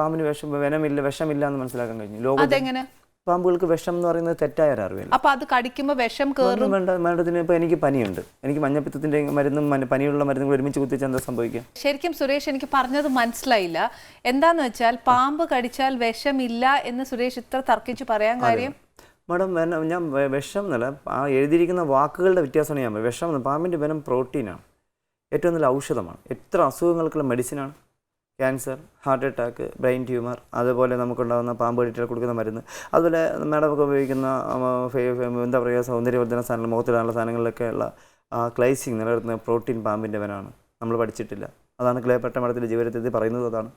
പാമ്പിന് വിഷം വിനമില്ല വിഷമില്ല എന്ന് മനസ്സിലാക്കാൻ കഴിഞ്ഞു. ലോകത്തെങ്ങനെ പാമ്പുകൾക്ക് വിഷം എന്ന് പറയുന്നത് തെറ്റായ ഒരു അറിവില്ല? അപ്പൊ അത് കടിക്കുമ്പോൾ വിഷം കേറും ഒന്നും വേണ്ട മാഡത്തിന് ഇപ്പൊ എനിക്ക് പനിയുണ്ട്. എനിക്ക് മഞ്ഞപ്പിത്തത്തിന്റെ മരുന്നും മന- പനിയുള്ള മരുന്നും കൂടി ഒരുമിച്ച് കുത്തിച്ച് എന്താ സംഭവിക്കുക? ശരിക്കും സുരേഷ് എനിക്ക് പറഞ്ഞത് മനസ്സിലായില്ല. എന്താന്ന് വെച്ചാൽ പാമ്പ് കടിച്ചാൽ വിഷമില്ല എന്ന് സുരേഷ് ഇത്ര തർക്കിച്ച് പറയാൻ കാര്യം? മാഡം വെനം ഞാൻ വെ- വിഷം എന്നല്ല ആ എഴുതിയിരിക്കുന്ന വാക്കുകളുടെ വ്യത്യാസമാണ് ഞാൻ. വിഷം എന്ന് പാമ്പിന്റെ വെനം പ്രോട്ടീനാണ്. ഏറ്റവും നല്ല ഔഷധമാണ്. എത്ര അസുഖങ്ങൾക്കുള്ള മെഡിസിനാണ് cancer heart attack brain tumour അതുപോലെ നമുക്കുണ്ടാകുന്ന പാമ്പ് കടിച്ചാൽ കൊടുക്കുന്ന മരുന്ന്. അതുപോലെ മാഡം ഒക്കെ ഉപയോഗിക്കുന്ന എന്താ പറയുക സൗന്ദര്യവർദ്ധന സാധനങ്ങൾ മുഖത്തിടാനുള്ള സാധനങ്ങളിലൊക്കെയുള്ള ക്ലൈസിങ് നിലനിർത്തുന്ന പ്രോട്ടീൻ പാമ്പിന്റെ വനാണ് നമ്മൾ പഠിച്ചിട്ടില്ല. അതാണ് ക്ലേപ്പട്ട മഠത്തിന്റെ ജീവിതത്തിൽ പറയുന്നത് അതാണ്.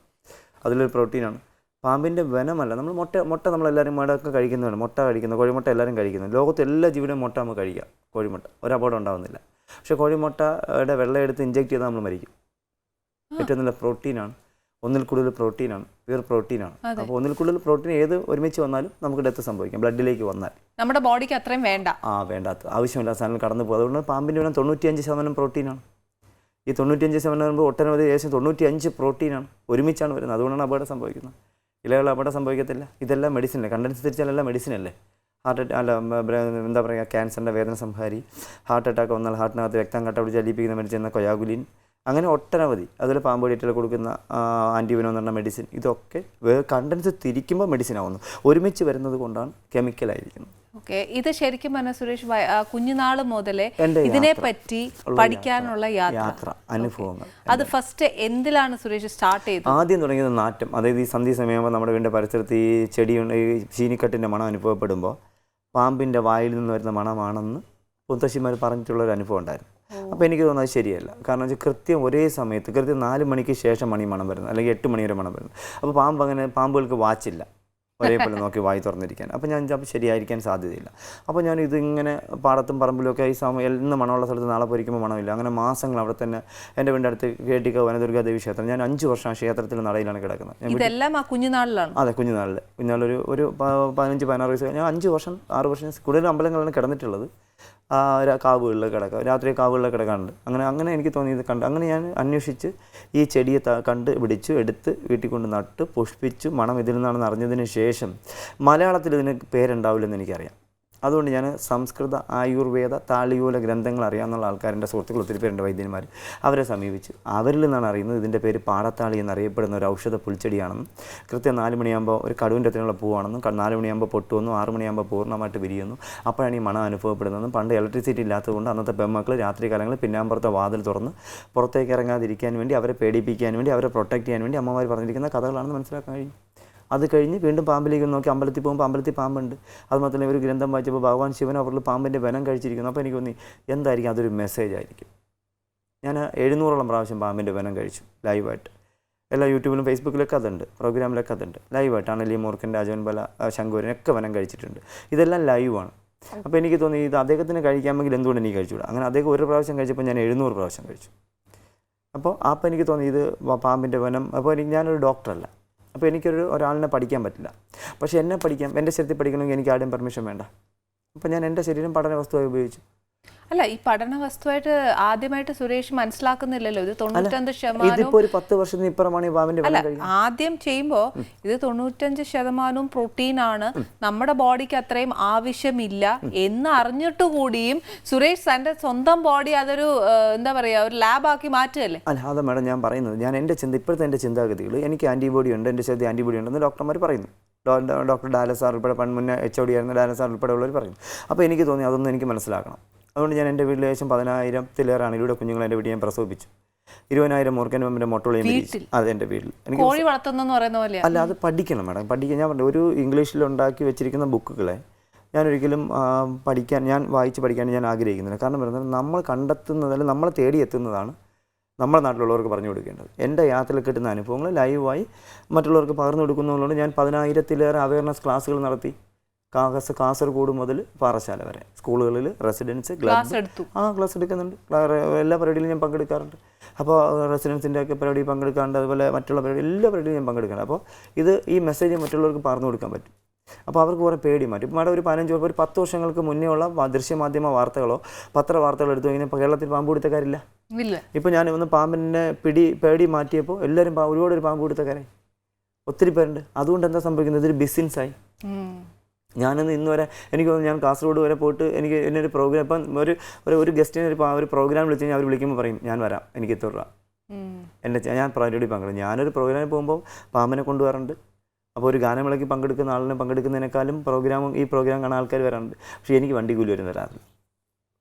അതിലൊരു പ്രോട്ടീനാണ്. പാമ്പിന്റെ വനമല്ല നമ്മൾ മുട്ട മുട്ട നമ്മളെല്ലാവരും മുട്ടയൊക്കെ കഴിക്കുന്നതാണ്. മുട്ട കഴിക്കുന്നത് കോഴിമുട്ട എല്ലാവരും കഴിക്കുന്നു. ലോകത്തെ എല്ലാ ജീവിതവും മുട്ട നമുക്ക് കഴിക്കാം കോഴിമുട്ട. ഒരു അപകടം ഉണ്ടാകുന്നില്ല പക്ഷേ കോഴിമുട്ടയുടെ വെള്ളം എടുത്ത് ഇഞ്ചെക്ട് ചെയ്താൽ നമ്മൾ മരിക്കും. ഏറ്റവും നല്ല പ്രോട്ടീനാണ്. ഒന്നിൽ കൂടുതൽ പ്രോട്ടീനാണ് പ്യൂർ പ്രോട്ടീനാണ്. അപ്പോൾ ഒന്നിൽ കൂടുതൽ പ്രോട്ടീൻ ഏത് ഒരുമിച്ച് വന്നാലും നമുക്ക് ഡെത്ത് സംഭവിക്കാം ബ്ലഡിലേക്ക് വന്നാൽ. നമ്മുടെ ബോഡിക്ക് അത്രയും വേണ്ട. ആ വേണ്ടാത്ത ആവശ്യമില്ല സാധനം കടന്നു പോകും. അതുകൊണ്ട് പാമ്പിന്റെ വേണം തൊണ്ണൂറ്റിയഞ്ച് ശതമാനം പ്രോട്ടീനാണ്. ഈ തൊണ്ണൂറ്റിയഞ്ച് ശതമാനം വരുമ്പോൾ ഒട്ടനവധി ഏകദേശം തൊണ്ണൂറ്റിയഞ്ച് പ്രോട്ടീനാണ് ഒരുമിച്ചാണ് വരുന്നത്. അതുകൊണ്ടാണ് അപകടം സംഭവിക്കുന്നത്. ഇലകൾ അപകടം സംഭവിക്കത്തില്ല. ഇതെല്ലാം മെഡിസിൻ അല്ലേ? കണ്ടൻസ് തിരിച്ചാലെല്ലാം മെഡിസിൻ അല്ലേ? ഹാർട്ട് അറ്റാക്ക് അല്ല എന്താ പറയുക ക്യാൻസറിന്റെ വേദന സംഹാരി. ഹാർട്ട് അറ്റാക്ക് വന്നാൽ ഹാർട്ടിനകത്ത് രക്തം കട്ട പിടിച്ച് അലിയിപ്പിക്കുന്ന മെഡിസിൻ എന്ന കൊയാഗുലിൻ. അങ്ങനെ ഒട്ടനവധി. അതുപോലെ പാമ്പ് കടിയിട്ടുള്ള കൊടുക്കുന്ന ആന്റിബിനോ എന്ന് പറഞ്ഞ മെഡിസിൻ ഇതൊക്കെ കണ്ടൻസ് തിരിക്കുമ്പോൾ മെഡിസിൻ ആവുന്നു. ഒരുമിച്ച് വരുന്നത് കൊണ്ടാണ് കെമിക്കലായിരിക്കുന്നത് ഓക്കെ. ഇത് ശരിക്കും പറഞ്ഞ സുരേഷ് കുഞ്ഞുനാൾ മുതലേ ഇതിനെ പറ്റി പഠിക്കാനുള്ള യാത്ര. യാത്ര. അനുഭവങ്ങൾ. അത് ഫസ്റ്റ് എന്തിലാണ് സുരേഷ് സ്റ്റാർട്ട് ചെയ്തത്? ആദ്യം തുടങ്ങിയത് നാറ്റം. അതായത് ഈ സന്ധ്യ സമയമാകുമ്പോൾ നമ്മുടെ വീടിന്റെ പരിസരത്ത് ഈ ചെടി ഈ ചീനിക്കട്ടിന്റെ മണം അനുഭവപ്പെടുമ്പോൾ പാമ്പിന്റെ വായിൽ നിന്ന് വരുന്ന മണമാണെന്ന് മുത്തശ്ശിമാർ പറഞ്ഞിട്ടുള്ളൊരു അനുഭവം ഉണ്ടായിരുന്നു. അപ്പോൾ എനിക്ക് തോന്നുന്നത് അത് ശരിയല്ല. കാരണം വെച്ചാൽ കൃത്യം ഒരേ സമയത്ത് കൃത്യം നാല് മണിക്ക് ശേഷം മണി മണം വരുന്നത് അല്ലെങ്കിൽ എട്ട് മണി വരെ മണം വരുന്നത്. അപ്പോൾ പാമ്പ് അങ്ങനെ പാമ്പുകൾക്ക് വാച്ചില്ല ഒരേപോലെ നോക്കി വായി തുറന്നിരിക്കാൻ. അപ്പോൾ ഞാൻ അപ്പോൾ ശരിയായിരിക്കാൻ സാധ്യതയില്ല. അപ്പോൾ ഞാൻ ഇതിങ്ങനെ പാടത്തും പറമ്പിലൊക്കെ ഈ സമയം ഇന്ന് മണമുള്ള സ്ഥലത്ത് നാളെ പൊരിക്കുമ്പോൾ മണമില്ല. അങ്ങനെ മാസങ്ങൾ അവിടെ തന്നെ എന്റെ വീടിന്റെ അടുത്ത് കേട്ടിക്ക വനദുർഗാ ദേവി ക്ഷേത്രം. ഞാൻ അഞ്ച് വർഷം ആ ക്ഷേത്രത്തിൽ നടയിലാണ് കിടക്കുന്നത്. ഇതെല്ലാം ആ കുഞ്ഞുനാളിലാണ് അതെ കുഞ്ഞുനാളിൽ കുഞ്ഞുനാളിൽ ഒരു ഒരു പതിനഞ്ച് പതിനാറ് വയസ്സ് ഞാൻ അഞ്ച് വർഷം ആറ് വർഷം കൂടുതൽ അമ്പലങ്ങളിലാണ് കിടന്നിട്ടുള്ളത്. കാവുകളിൽ കിടക്കുക. രാത്രി കാവുകളിൽ കിടക്കാറുണ്ട്. അങ്ങനെ അങ്ങനെ എനിക്ക് തോന്നിയത് കണ്ട് അങ്ങനെ ഞാൻ അന്വേഷിച്ച് ഈ ചെടിയെ കണ്ട് പിടിച്ചു എടുത്ത് വീട്ടിൽ കൊണ്ട് നട്ട് പുഷ്പിച്ചു മണം ഇതിൽ നിന്നാണെന്ന് അറിഞ്ഞതിന് ശേഷം മലയാളത്തിൽ ഇതിന് പേരുണ്ടാവില്ലെന്ന് എനിക്കറിയാം. അതുകൊണ്ട് ഞാൻ സംസ്കൃത ആയുർവേദ താളിയോല ഗ്രന്ഥങ്ങൾ അറിയാവുന്ന ആൾക്കാരുടെ സുഹൃത്തുക്കൾ ഒത്തിരി പേരുണ്ട് വൈദ്യന്മാർ. അവരെ സമീപിച്ച് അവരിൽ നിന്നാണ് അറിയുന്നത് ഇതിന്റെ പേര് പാടത്താളി എന്നറിയപ്പെടുന്ന ഒരു ഔഷധ പുൽച്ചെടിയാണെന്നും കൃത്യം നാല് മണിയാകുമ്പോൾ ഒരു കടുവിന്റെ അത്രയുള്ള പൂവാണെന്നും നാല് മണിയാകുമ്പോൾ പൊട്ടുവെന്നും ആറ് മണിയാകുമ്പോൾ പൂർണമായിട്ട് വിരിയുന്നു അപ്പോഴാണ് ഈ മണം അനുഭവപ്പെടുന്നതെന്നും. പണ്ട് ഇലക്ട്രിസിറ്റി ഇല്ലാത്തതുകൊണ്ട് അന്നത്തെ പെമ്മക്കൾ രാത്രി കാലങ്ങളിൽ പിന്നാമ്പുറത്തെ വാതിൽ തുറന്ന് പുറത്തേക്ക് ഇറങ്ങാതിരിക്കാൻ വേണ്ടി അവരെ പേടിപ്പിക്കാൻ വേണ്ടി അവരെ പ്രൊട്ടക്ട് ചെയ്യാൻ വേണ്ടി അമ്മമാർ പറഞ്ഞിരിക്കുന്ന കഥകളാണെന്ന് മനസ്സിലാക്കാൻ കഴിയും അത് കഴിഞ്ഞ് വീണ്ടും പാമ്പിലേക്ക് നോക്കി അമ്പലത്തിൽ പോകുമ്പോൾ അമ്പലത്തിൽ പാമ്പുണ്ട്. അത് മാത്രമല്ല ഗ്രന്ഥം വായിച്ചപ്പോൾ ഭഗവാൻ ശിവൻ അവരിൽ പാമ്പിന്റെ വനം കഴിച്ചിരിക്കുന്നു. അപ്പോൾ എനിക്ക് തോന്നി എന്തായിരിക്കും അതൊരു മെസ്സേജ് ആയിരിക്കും. ഞാൻ എഴുന്നൂറോളം പ്രാവശ്യം പാമ്പിന്റെ വനം കഴിച്ചു ലൈവായിട്ട് എല്ലാ യൂട്യൂബിലും ഫേസ്ബുക്കിലൊക്കെ അതുണ്ട് പ്രോഗ്രാമിലൊക്കെ അതുണ്ട്. ലൈവായിട്ടാണ് ലീ മൂർഖൻ രാജവൻ ബല ശങ്കൂരനൊക്കെ വനം കഴിച്ചിട്ടുണ്ട്. ഇതെല്ലാം ലൈവാണ് അപ്പോൾ എനിക്ക് തോന്നി ഇത് അദ്ദേഹത്തിന് കഴിക്കാമെങ്കിൽ എന്തുകൊണ്ട് എനിക്ക് കഴിച്ചുകൂടാ? അങ്ങനെ അദ്ദേഹം ഒരു പ്രാവശ്യം കഴിച്ചപ്പോൾ ഞാൻ എഴുന്നൂറ് പ്രാവശ്യം കഴിച്ചു. അപ്പോൾ അപ്പോൾ എനിക്ക് തോന്നി ഇത് പാമ്പിന്റെ വനം. അപ്പോൾ എനിക്ക് ഞാനൊരു ഡോക്ടറല്ല അപ്പോൾ എനിക്കൊരു ഒരാളിനെ പഠിക്കാൻ പറ്റില്ല. പക്ഷേ എന്നെ പഠിക്കാം എന്റെ ശരീരത്തിൽ പഠിക്കണമെങ്കിൽ എനിക്ക് ആരുടെയും പെർമിഷൻ വേണ്ട. അപ്പോൾ ഞാൻ എന്റെ ശരീരം പഠന വസ്തുവായി ഉപയോഗിച്ചു. അല്ല ഈ പഠന വസ്തുവായിട്ട് ആദ്യമായിട്ട് സുരേഷ് മനസ്സിലാക്കുന്നില്ലല്ലോ. ഇത് തൊണ്ണൂറ്റഞ്ച് ശതമാനം ഒരു പത്ത് വർഷത്തിന് ഇപ്പുറമാണ് ഈ പാമ്പിന്റെ അല്ല വനം ആദ്യം ചെയ്യുമ്പോൾ ഇത് തൊണ്ണൂറ്റഞ്ച് ശതമാനവും പ്രോട്ടീൻ ആണ്. നമ്മുടെ ബോഡിക്ക് അത്രയും ആവശ്യമില്ല എന്ന് അറിഞ്ഞിട്ട് കൂടിയും സുരേഷ് തന്റെ സ്വന്തം ബോഡി അതൊരു എന്താ പറയാ ഒരു ലാബാക്കി മാറ്റുകയല്ലേ? അല്ല അതാ മാഡം ഞാൻ പറയുന്നത്. ഞാൻ എന്റെ ചിന്ത ഇപ്പോഴത്തെ എന്റെ ചിന്താഗതികൾ എനിക്ക് ആന്റിബോഡി ഉണ്ട് എന്റെ ശരീരത്തിൽ ആന്റിബോഡി ഉണ്ടെന്ന് ഡോക്ടർമാർ പറയുന്നു. ഡോക്ടർ ഡാലസ് ഡാലസാർ ഉൾപ്പെടെ പണ്ട് മുന്നേ എച്ച് ഒ ഡി ആയിരുന്ന ഡാലസാർ ഉൾപ്പെടെ ഉള്ളവർ പറയുന്നു. അപ്പോൾ എനിക്ക് തോന്നി അതൊന്നും എനിക്ക് മനസ്സിലാക്കണം. അതുകൊണ്ട് ഞാൻ എന്റെ വീട്ടിൽ ഏകദേശം പതിനായിരത്തിലേറെ ഇവിടെ കുഞ്ഞുങ്ങൾ എന്റെ വീട്ടിൽ ഞാൻ പ്രസവിപ്പിച്ചു ഇരുപതിനായിരം മൂർക്കൻ എന്റെ മുട്ടളയും അത് എന്റെ വീട്ടിൽ. എനിക്ക് കോഴി വളർത്തുന്നെന്ന് പറയുന്ന പോലെ അല്ല അത് പഠിക്കണം മാഡം. പഠിക്കാൻ ഞാൻ പറഞ്ഞു ഒരു ഇംഗ്ലീഷിൽ ഉണ്ടാക്കി വെച്ചിരിക്കുന്ന ബുക്കുകളെ ഞാൻ ഒരിക്കലും പഠിക്കാൻ ഞാൻ വായിച്ച് പഠിക്കാൻ ഞാൻ ആഗ്രഹിക്കുന്നില്ല. കാരണം പറയുന്നത് നമ്മൾ കണ്ടെത്തുന്നത് അല്ലെങ്കിൽ നമ്മളെ തേടിയെത്തുന്നതാണ് നമ്മുടെ നാട്ടിലുള്ളവർക്ക് പറഞ്ഞു കൊടുക്കേണ്ടത്. എന്റെ യാത്രയിൽ കിട്ടുന്ന അനുഭവങ്ങൾ ലൈവായി മറ്റുള്ളവർക്ക് പകർന്നു കൊടുക്കുന്നതുകൊണ്ട് ഞാൻ പതിനായിരത്തിലേറെ അവയർനെസ് ക്ലാസ്സുകൾ നടത്തി. കാസ കാസർഗോഡ് മുതൽ പാറശാല വരെ. സ്കൂളുകളിൽ റെസിഡൻസ് ക്ലാസ് എടുത്തു. ആ ക്ലാസ് എടുക്കുന്നുണ്ട്. എല്ലാ പരിപാടിയിലും ഞാൻ പങ്കെടുക്കാറുണ്ട്. അപ്പോൾ റെസിഡൻസിന്റെ ഒക്കെ പരിപാടി പങ്കെടുക്കാറുണ്ട് അതുപോലെ മറ്റുള്ള പരിപാടി എല്ലാ പരിപാടിയിലും ഞാൻ പങ്കെടുക്കാറുണ്ട്. അപ്പോൾ ഇത് ഈ മെസ്സേജ് മറ്റുള്ളവർക്ക് പറഞ്ഞു കൊടുക്കാൻ പറ്റും. അപ്പോൾ അവർക്ക് കുറേ പേടി മാറ്റും. ഇപ്പോൾ മാഡം ഒരു പതിനഞ്ച് ഒരു പത്ത് വർഷങ്ങൾക്ക് മുന്നേ ഉള്ള ദൃശ്യമാധ്യമ വാർത്തകളോ പത്ര വാർത്തകളോ എടുത്തു കഴിഞ്ഞാൽ കേരളത്തിൽ പാമ്പ് പിടുത്തക്കാരില്ല. ഇപ്പോൾ ഞാൻ ഒന്ന് പാമ്പിനെ പിടി പേടി മാറ്റിയപ്പോൾ എല്ലാവരും ഒരുപാട് ഒരു പാമ്പ് പിടുത്തക്കാരായി. ഒത്തിരി പേരുണ്ട്. അതുകൊണ്ട് എന്താ സംഭവിക്കുന്നത്? ഇതൊരു ബിസിനസ്സായി. ഉം. ഞാനിന്ന് ഇന്ന് വരെ എനിക്ക് തോന്നുന്നു ഞാൻ കാസർഗോഡ് വരെ പോയിട്ട് എനിക്ക് എന്നെ ഒരു പ്രോഗ്രാം ഇപ്പം ഒരു ഒരു ഒരു ഗസ്റ്റിനെ ഒരു ഒരു പ്രോഗ്രാം വിളിച്ച് കഴിഞ്ഞാൽ അവർ വിളിക്കുമ്പോൾ പറയും ഞാൻ വരാം എനിക്ക് എത്ര രൂപ ഉം. എന്റെ ഞാൻ പരിപാടി പങ്കെടുക്കും. ഞാനൊരു പ്രോഗ്രാമിൽ പോകുമ്പോൾ പാമ്പിനെ കൊണ്ടുവരാറുണ്ട് അപ്പോൾ ഒരു ഗാനമേളയ്ക്ക് പങ്കെടുക്കുന്ന ആളിനെ പങ്കെടുക്കുന്നതിനേക്കാളും പ്രോഗ്രാമും ഈ പ്രോഗ്രാം കാണാൻ ആൾക്കാർ വരാറുണ്ട്. പക്ഷേ എനിക്ക് വണ്ടി കൂലി വരും തരാറില്ല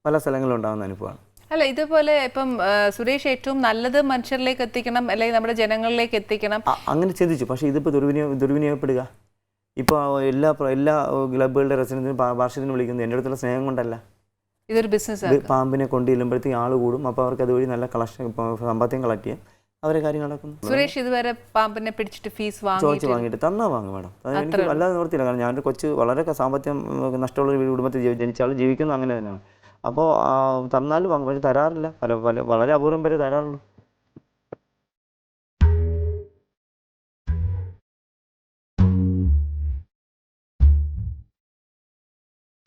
പല സ്ഥലങ്ങളിലും ഉണ്ടാകുന്ന അനുഭവമാണ്. അല്ല ഇതുപോലെ ഇപ്പം സുരേഷ് ഏറ്റവും നല്ലത് മനുഷ്യരിലേക്ക് എത്തിക്കണം അല്ലെങ്കിൽ നമ്മുടെ ജനങ്ങളിലേക്ക് എത്തിക്കണം. അങ്ങനെ ചിന്തിച്ചു. പക്ഷേ ഇതിപ്പോൾ ദുർവിനിയോഗം ദുർവിനിയോഗപ്പെടുക. ഇപ്പോൾ എല്ലാ എല്ലാ ക്ലബ്ബുകളുടെ റെസിഡൻസിനും വാർഷികത്തിന് വിളിക്കുന്നത് എന്റെ അടുത്തുള്ള സ്നേഹം കൊണ്ടല്ല. ഇതൊരു ബിസിനസ് പാമ്പിനെ കൊണ്ട് ചെല്ലുമ്പോഴത്തേക്ക് ആൾ കൂടും. അപ്പോൾ അവർക്ക് അതുവഴി നല്ല കളക്ഷൻ സമ്പാദ്യം കളക്ട് ചെയ്യാം അവരെ കാര്യം നടക്കുന്നു. സുരേഷ് ഇതുവരെ പാമ്പിനെ പിടിച്ചിട്ട് ഫീസ് ചോദിച്ച് വാങ്ങിയിട്ട് തന്നാ വാങ്ങും മാഡം. എനിക്ക് വല്ലാതെ നിവർത്തിയില്ല. കാരണം ഞാനൊരു കൊച്ച് വളരെ സാമ്പത്തികം നഷ്ടമുള്ള ഒരു കുടുംബത്തിൽ ജീവി- ജീവിക്കുന്നു ജീവിക്കുന്നത് അങ്ങനെ തന്നെയാണ്. അപ്പോൾ തന്നാലും വാങ്ങും. പക്ഷേ തരാറില്ല. പല പല വളരെ അപൂർവം പേര് തരാറുള്ളൂ.